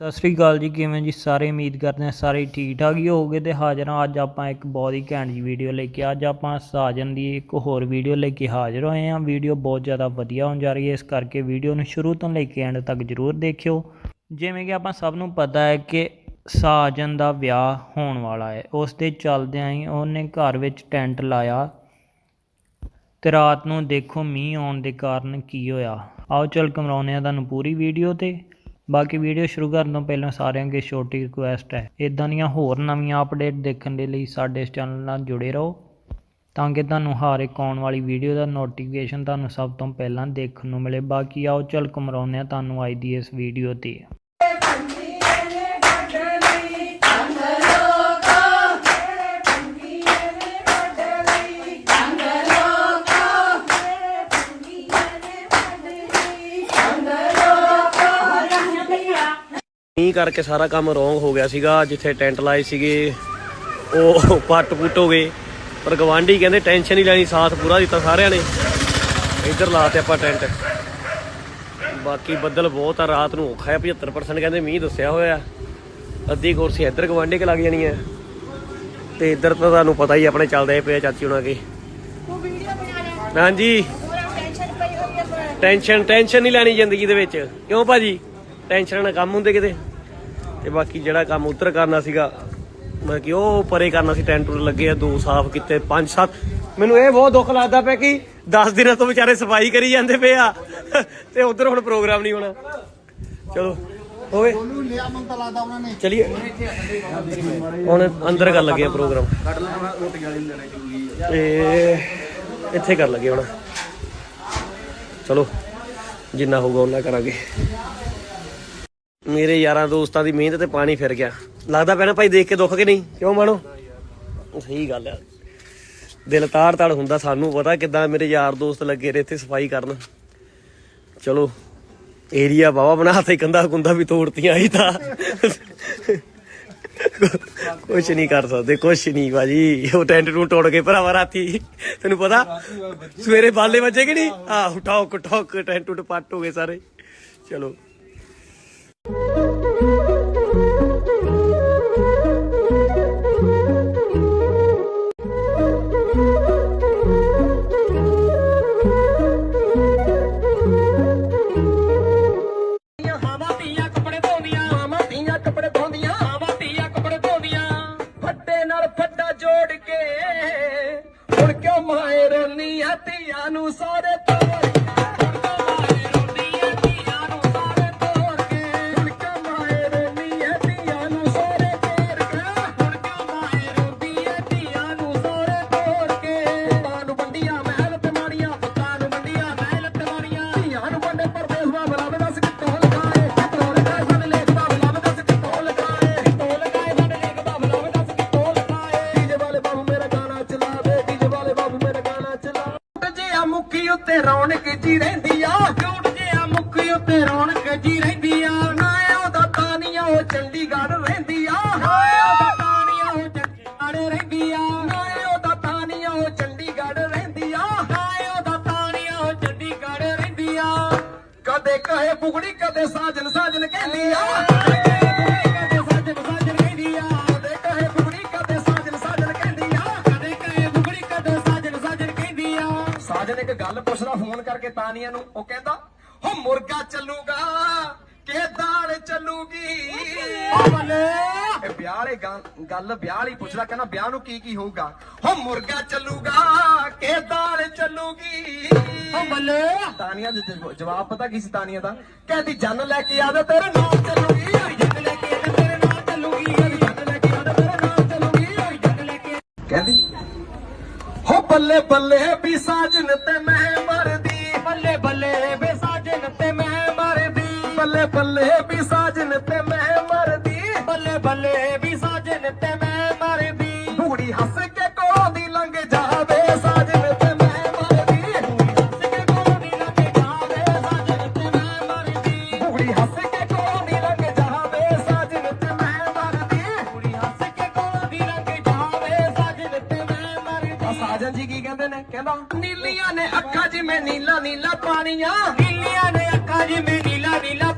ਸਤਿ ਸ੍ਰੀ ਅਕਾਲ ਜੀ, ਕਿਵੇਂ ਜੀ? ਸਾਰੇ ਉਮੀਦ ਕਰਦੇ ਹਾਂ ਸਾਰੇ ਠੀਕ ਠਾਕ ਹੀ ਹੋਵੋਗੇ ਤੇ ਹਾਜ਼ਰ ਹਾਂ ਅੱਜ ਆਪਾਂ ਇੱਕ ਬਹੁਤ ਹੀ ਘੈਂਟ ਜੀ ਵੀਡੀਓ ਲੈ ਕੇ। ਅੱਜ ਆਪਾਂ ਸਾਜਨ ਦੀ ਇੱਕ ਹੋਰ ਵੀਡੀਓ ਲੈ ਕੇ ਹਾਜ਼ਰ ਹੋਏ ਹਾਂ। ਵੀਡੀਓ ਬਹੁਤ ਜ਼ਿਆਦਾ ਵਧੀਆ ਹੋਣ ਜਾ ਰਹੀ ਹੈ, ਇਸ ਕਰਕੇ ਵੀਡੀਓ ਨੂੰ ਸ਼ੁਰੂ ਤੋਂ ਲੈ ਕੇ ਐਂਡ ਤੱਕ ਜ਼ਰੂਰ ਦੇਖਿਓ। ਜਿਵੇਂ ਕਿ ਆਪਾਂ ਸਭ ਨੂੰ ਪਤਾ ਹੈ ਕਿ ਸਾਜਨ ਦਾ ਵਿਆਹ ਹੋਣ ਵਾਲਾ ਹੈ। ਉਸ ਦੇ ਚੱਲਦਿਆਂ ਹੀ ਉਹਨੇ ਘਰ ਵਿੱਚ ਟੈਂਟ ਲਾਇਆ ਤੇ ਰਾਤ ਨੂੰ ਦੇਖੋ ਮੀਂਹ ਆਉਣ ਦੇ ਕਾਰਨ ਕੀ ਹੋਇਆ। ਆਓ ਚੱਲ ਕਮਰਾਉਂਦੇ ਆ ਤੁਹਾਨੂੰ ਪੂਰੀ ਵੀਡੀਓ ਤੇ। ਬਾਕੀ ਵੀਡੀਓ ਸ਼ੁਰੂ ਕਰਨ ਤੋਂ ਪਹਿਲਾਂ ਸਾਰਿਆਂ ਅੱਗੇ ਛੋਟੀ ਰਿਕੁਐਸਟ ਹੈ। ਇਦਾਂ ਦੀਆਂ ਹੋਰ ਨਵੀਆਂ ਅਪਡੇਟ ਦੇਖਣ ਦੇ ਲਈ ਸਾਡੇ ਇਸ ਚੈਨਲ ਨਾਲ ਜੁੜੇ ਰਹੋ ਤਾਂ ਕਿ ਤੁਹਾਨੂੰ ਹਰ ਇੱਕ ਆਉਣ ਵਾਲੀ ਵੀਡੀਓ ਦਾ ਨੋਟੀਫਿਕੇਸ਼ਨ ਤੁਹਾਨੂੰ ਸਭ ਤੋਂ ਪਹਿਲਾਂ ਦੇਖਣ ਨੂੰ ਮਿਲੇ। ਬਾਕੀ ਆਓ, ਚੱਲ ਕਮਰਾਉਂਦੇ ਆ ਤੁਹਾਨੂੰ ਅੱਜ ਦੀ ਇਸ ਵੀਡੀਓ ਤੇ। ਮੀਂਹ ਕਰਕੇ ਸਾਰਾ ਕੰਮ ਰੋਂਗ ਹੋ ਗਿਆ ਸੀਗਾ ਜਿੱਥੇ ਟੈਂਟ ਲਾਏ ਸੀਗੇ ਉਹ ਪੱਟ ਪੁੱਟ ਹੋ ਗਏ। ਪਰ ਗਵਾਂਢੀ ਕਹਿੰਦੇ ਟੈਨਸ਼ਨ ਨਹੀਂ ਲੈਣੀ ਸਾਥ ਪੂਰਾ ਦਿੱਤਾ ਸਾਰਿਆਂ ਨੇ। ਇੱਧਰ ਲਾਤੇ ਆਪਾਂ ਟੈਂਟ। ਬਾਕੀ ਬੱਦਲ ਬਹੁਤ ਆ ਰਾਤ ਨੂੰ ਔਖਾ ਹੈ 75% ਕਹਿੰਦੇ ਮੀਂਹ ਦੱਸਿਆ ਹੋਇਆ। ਅੱਧੀ ਕੁਰਸੀ ਇੱਧਰ ਗਵਾਂਢੀ ਕੇ ਲੱਗ ਜਾਣੀ ਹੈ। ਤੇ ਇੱਧਰ ਤਾਂ ਤੁਹਾਨੂੰ ਪਤਾ ਹੀ ਆਪਣੇ ਚੱਲਦੇ ਪਏ ਚਾਚੀ ਉਹਨਾਂ ਕੇ। ਹਾਂਜੀ। ਟੈਨਸ਼ਨ ਟੈਨਸ਼ਨ ਨਹੀਂ ਲੈਣੀ ਜ਼ਿੰਦਗੀ ਦੇ ਵਿੱਚ। ਕਿਉਂ ਭਾਜੀ? ਟੈਨਸ਼ਨ ਨਾਲ ਕੰਮ ਹੁੰਦੇ ਕਿਤੇ? ਤੇ ਬਾਕੀ ਜਿਹੜਾ ਕੰਮ ਉੱਤਰ ਕਰਨਾ ਸੀਗਾ ਮੈਂ ਕਿ ਉਹ ਪਰੇ ਕਰਨਾ ਸੀ, ਟੈਂਟ ਟੂਟ ਲੱਗੇ ਆ, ਦੋ ਸਾਫ਼ ਕੀਤੇ, ਪੰਜ ਸੱਤ। ਮੈਨੂੰ ਇਹ ਬਹੁਤ ਦੁੱਖ ਲੱਗਦਾ ਪਿਆ ਕਿ 10 ਦਿਨਾਂ ਤੋਂ ਵਿਚਾਰੇ ਸਫ਼ਾਈ ਕਰੀ ਜਾਂਦੇ ਪਏ ਆ। ਤੇ ਉਧਰ ਹੁਣ ਪ੍ਰੋਗਰਾਮ ਨਹੀਂ ਹੋਣਾ। ਚਲੋ, ਹੋਵੇ। ਚਲਿਏ। ਹੁਣ ਅੰਦਰ ਕਰ ਲੱਗੇ ਆ ਪ੍ਰੋਗਰਾਮ। ਤੇ ਇੱਥੇ ਕਰ ਲੱਗੇ ਹੁਣ। ਚਲੋ, ਜਿੰਨਾ ਹੋਊਗਾ ਉਹਨਾਂ ਕਰਾਂਗੇ। ਮੇਰੇ ਯਾਰਾਂ ਦੋਸਤਾਂ ਦੀ ਮਿਹਨਤ ਤੇ ਪਾਣੀ ਫਿਰ ਗਿਆ। ਲੱਗਦਾ ਪੈਣਾ ਭਾਈ ਦੇਖ ਕੇ ਦੁੱਖ ਕੇ ਨਹੀਂ? ਕਿਉਂ ਮਾਣੋ? ਸਹੀ ਗੱਲ ਆ। ਦਿਲ ਤਾੜ ਤਾੜ ਹੁੰਦਾ ਸਾਨੂੰ ਪਤਾ ਕਿਦਾਂ ਮੇਰੇ ਯਾਰ ਦੋਸਤ ਲੱਗੇ ਰਹੇ ਇੱਥੇ ਸਫ਼ਾਈ ਕਰਨ। ਚਲੋ ਏਰੀਆ ਬਾਵਾ ਬਣਾ ਕੰਦਾ ਕੁੰਦਾ ਵੀ ਤੋੜਤੀਆਂ ਆਈ ਤਾਂ। ਕੁਛ ਨਹੀਂ ਕਰ ਸਕਦੇ, ਕੁਛ ਨਹੀਂ ਬਾਜੀ ਉਹ ਟੈਂਟ ਨੂੰ ਤੋੜ ਕੇ ਭਰਾਵਾ ਰਾਤੀ। ਤੈਨੂੰ ਪਤਾ, ਸਵੇਰੇ ਬਾਲੇ ਵੱਜੇ ਕਿ ਨਹੀਂ? ਆਹ, ਠੋਕ ਠੋਕ, ਟੈਂਟ ਟੁੱਟ ਪੱਟ ਹੋ ਗਏ ਸਾਰੇ। ਚਲੋ। ਕਹੇ ਬੁਗੜੀ ਕਦੇ ਸਾਜਨ ਸਾਜਨ ਕਹਿੰਦੀ ਆ। ਸਾਜਨ ਇੱਕ ਗੱਲ ਪੁੱਛਦਾ ਫੋਨ ਕਰਕੇ ਤਾਨੀਆਂ ਨੂੰ ਉਹ ਕਹਿੰਦਾ ਹੋ ਮੁਰਗਾ ਚੱਲੂਗਾ ਕਿ ਦਾਲ ਚੱਲੂਗੀ? ਬੱਲੇ। ਇਹ ਵਿਆਹ ਵਾਲੇ ਗੱਲ ਵਿਆਹ ਵਾਲੀ ਪੁੱਛਦਾ ਕਹਿੰਦਾ ਵਿਆਹ ਨੂੰ ਕੀ ਕੀ ਹੋਊਗਾ? ਹੋ ਮੁਰਗਾ ਚੱਲੂਗਾ ਕਿ ਦਾਲ ਚੱਲੂਗੀ? ਓ ਬੱਲੇ। ਤਾਨੀਆਂ ਦੇ ਜਵ- ਜਵਾਬ ਪਤਾ ਕੀ ਸੀ ਤਾਨੀਆਂ ਦਾ? ਕਹਿੰਦੀ, ਜੰਨ ਲੈ ਕੇ ਆਵੇ, ਤੇਰੇ ਨਾਲ ਚੱਲੂਗੀ, ਓਏ ਜੰਨ ਲੈ ਕੇ ਆਵੇ, ਤੇਰੇ ਨਾਲ ਚੱਲੂਗੀ, ਓਏ ਜੰਨ ਲੈ ਕੇ ਆਵੇ, ਤੇਰੇ ਨਾਲ ਚੱਲੂਗੀ, ਓਏ ਜੰਨ ਲੈ ਕੇ ਕਹਿੰਦੀ, ਹੋ ਬੱਲੇ ਬੱਲੇ ਵੀ ਸਾਜਨ ਤੇ ਮੈਂ ਮਰਦੀ, ਬੱਲੇ ਬੱਲੇ ਵੀ ਸਾਜਨ ਤੇ ਮੈਂ ਮਰਦੀ, ਬੱਲੇ ਬੱਲੇ ਵੀ ਸਾਜਨ ਤੇ ਮੈਂ ਮਰਦੀ, ਬੱਲੇ ਬੱਲੇ ਵੀ ਸਾਜਨ ਤੇ ਮੈਂ ਮਰਦੀ, ਬੂੜੀ ਹੱਸ ਕੇ ਕਹਿੰਦੇ ਨੀਲੀਆਂ ਨੇ ਅੱਖਾਂ ਜਿਵੇਂ ਨੀਲਾ ਨੀਲਾ ਪਾਣੀਆਂ। ਨੀਲੀਆਂ ਨੇ ਅੱਖਾਂ ਜਿਵੇਂ ਨੀਲਾ